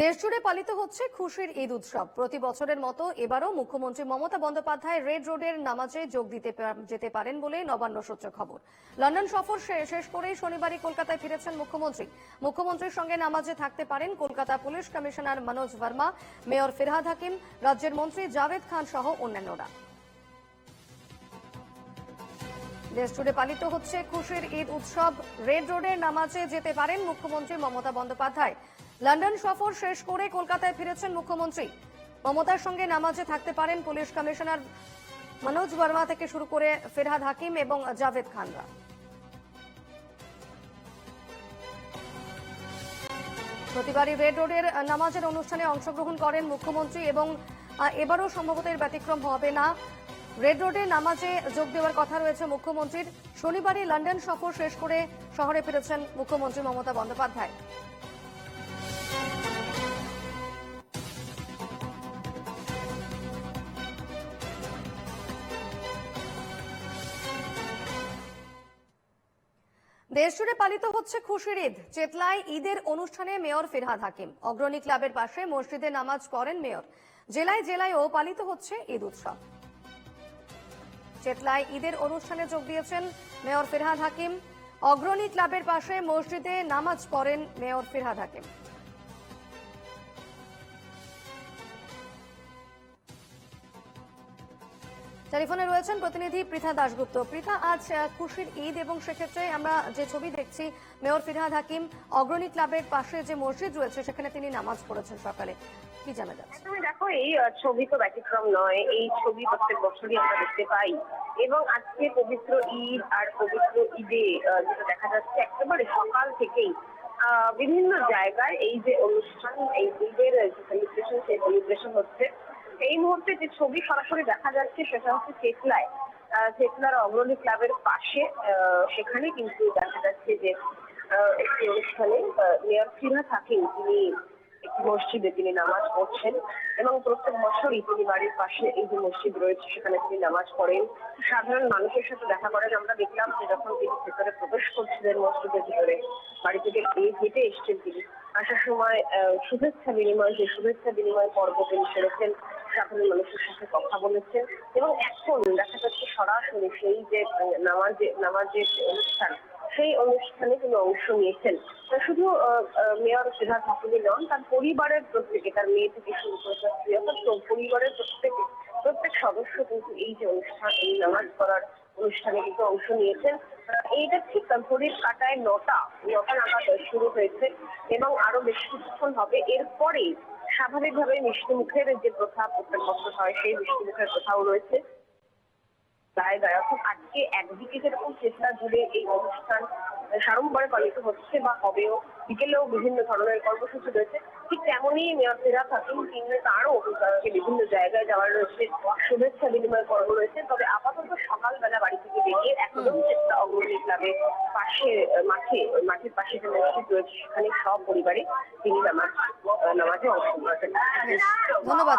দেশজুড়ে পালিত হচ্ছে খুশির ঈদ উৎসব। প্রতি বছরের মতো এবারও মুখ্যমন্ত্রী মমতা বন্দ্যোপাধ্যায় রেড রোডের নামাজে যোগ দিতে যেতে পারেন বলে নবান্ন সূত্রে খবর। লন্ডন সফর শেষ করেই শনিবারই কলকাতায় ফিরেছেন মুখ্যমন্ত্রী। মুখ্যমন্ত্রীর সঙ্গে নামাজে থাকতে পারেন Kolkata police commissioner Manoj Verma, mayor Firhad Hakim, রাজ্যের মন্ত্রী জাভেদ খান সহ অন্যান্যরা। দেশজুড়ে পালিত হচ্ছে খুশির ঈদ উৎসব। রেড রোডের নামাজে যেতে পারেন মুখ্যমন্ত্রী মমতা বন্দ্যোপাধ্যায়। লন্ডন সফর শেষ করে কলকাতায় ফিরেছেন মুখ্যমন্ত্রী। মমতার সঙ্গে নামাজে থাকতে পারেন পুলিশ কমিশনার মনোজ বর্মা থেকে শুরু করে ফিরহাদ হাকিম এবং জাভেদ খানরা। প্রতিবারই রেড রোডের নামাজের অনুষ্ঠানে অংশগ্রহণ করেন মুখ্যমন্ত্রী এবং এবারও সম্ভবত এর ব্যতিক্রম হবে না। রেড রোডে নামাজে যোগ দেওয়ার কথা রয়েছে মুখ্যমন্ত্রীর। শনিবারই লন্ডন সফর শেষ করে শহরে ফিরেছেন মুখ্যমন্ত্রী মমতা বন্দ্যোপাধ্যায়। দেশজুড়ে পালিত হচ্ছে খুশির ঈদ। চেতলায় ঈদের অনুষ্ঠানে মেয়র ফিরহাদ হাকিম। অগ্রণী ক্লাবের পাশে মসজিদে নামাজ পড়েন মেয়র। জেলায় জেলায়ও পালিত হচ্ছে ঈদ উৎসব। চেতলায় ঈদের অনুষ্ঠানে যোগ দিয়েছেন মেয়র ফিরহাদ হাকিম। অগ্রণী ক্লাবের পাশে মসজিদে নামাজ পড়েন মেয়র ফিরহাদ হাকিম। টেলিফোনে রয়েছেন প্রতিনিধি পৃথা দাশগুপ্ত। পৃথা, আজ খুশির ঈদ এবং সেক্ষেত্রে আমরা যে ছবি দেখছি, মেয়র ফিরহাদ হাকিম অগ্রণী ক্লাবের পাশে যে মসজিদ রয়েছে, সেখানে তিনি নামাজ পড়েছেন সকালে। কি জানা যাচ্ছে? দেখো, এই ছবি তো ব্যতিক্রম নয়। এই ছবি প্রত্যেক বছরই আমরা দেখতে পাই। এবং আজকে পবিত্র ঈদ আর পবিত্র ঈদে যেটা দেখা যাচ্ছে, একেবারে সকাল থেকেই বিভিন্ন জায়গায় এই যে অনুষ্ঠান, এই ঈদের যে সেলিব্রেশন সেই সেলিব্রেশন হচ্ছে। এই মুহূর্তে যে ছবি সরাসরি দেখা যাচ্ছে সেটা হচ্ছে চেতলায় চেতলার অগ্রণী ক্লাবের পাশে সেখানে কিন্তু দেখা যাচ্ছে যে একটি অনুষ্ঠানে মেয়র ফিরহাদ হাকিম তিনি একটি মসজিদে তিনি নামাজ পড়ছেন এবং প্রত্যেক বছরই তিনি বাড়ির পাশে এই যে মসজিদ রয়েছে, সেখানে তিনি নামাজ পড়েন। সাধারণ মানুষের সাথে দেখা করেন আমরা দেখলাম যে যখন তিনি ভেতরে প্রবেশ করছিলেন মসজিদের ভিতরে, বাড়ি থেকে গিয়ে হেঁটে এসছেন তিনি। আসার সময় শুভেচ্ছা বিনিময়, যে শুভেচ্ছা বিনিময় পর্ব তিনি সেরেছেন। সাধারণ মানুষের সাথে কথা বলেছেন এবং এখন দেখা যাচ্ছে সরাসরি সেই যে নামাজে, নামাজের অনুষ্ঠান, সেই অনুষ্ঠানে তিনি অংশ নিয়েছেন। তা শুধু মেয়র ফিরহাদ হাকিমি নন, তার পরিবারের প্রত্যেকে, তার মেয়ে থেকে শুরু করে তার স্ত্রী, অর্থাৎ পরিবারের প্রত্যেকে, প্রত্যেক সদস্য কিন্তু এই যে অনুষ্ঠান, এই নামাজ পড়ার অনুষ্ঠানে কিন্তু অংশ নিয়েছেন। এইটা ঠিক ঘড়ির কাটায় নটা নটা নাগাদ শুরু হয়েছে এবং আরও বেশ কিছুক্ষণ হবে। এরপরেই স্বাভাবিকভাবে মিষ্টি মুখের যে প্রথা প্রত্যেক বছর হয়, সেই মিষ্টি মুখের প্রথাও রয়েছে। জায়গায় অর্থাৎ আজকে একদিকে যেরকম চেতনা জুড়ে এই অনুষ্ঠান সাড়ম্বরে পালিত হচ্ছে বা হবেও, বিকেলেও বিভিন্ন ধরনের কর্মসূচি রয়েছে, ঠিক তেমনই মেয়র ফেরাত হাকিম তিনি তারও আজকে বিভিন্ন জায়গায় যাওয়ার রয়েছে, শুভেচ্ছা বিনিময় পর্ব রয়েছে। তবে চেষ্টা অগ্রণী ক্লাবে পাশে মাঠে, মাঠের পাশে যে মসজিদ রয়েছে, সেখানে সব পরিবারে তিনি নামাজ নামাজে অংশগ্রহণ করেন ধন্যবাদ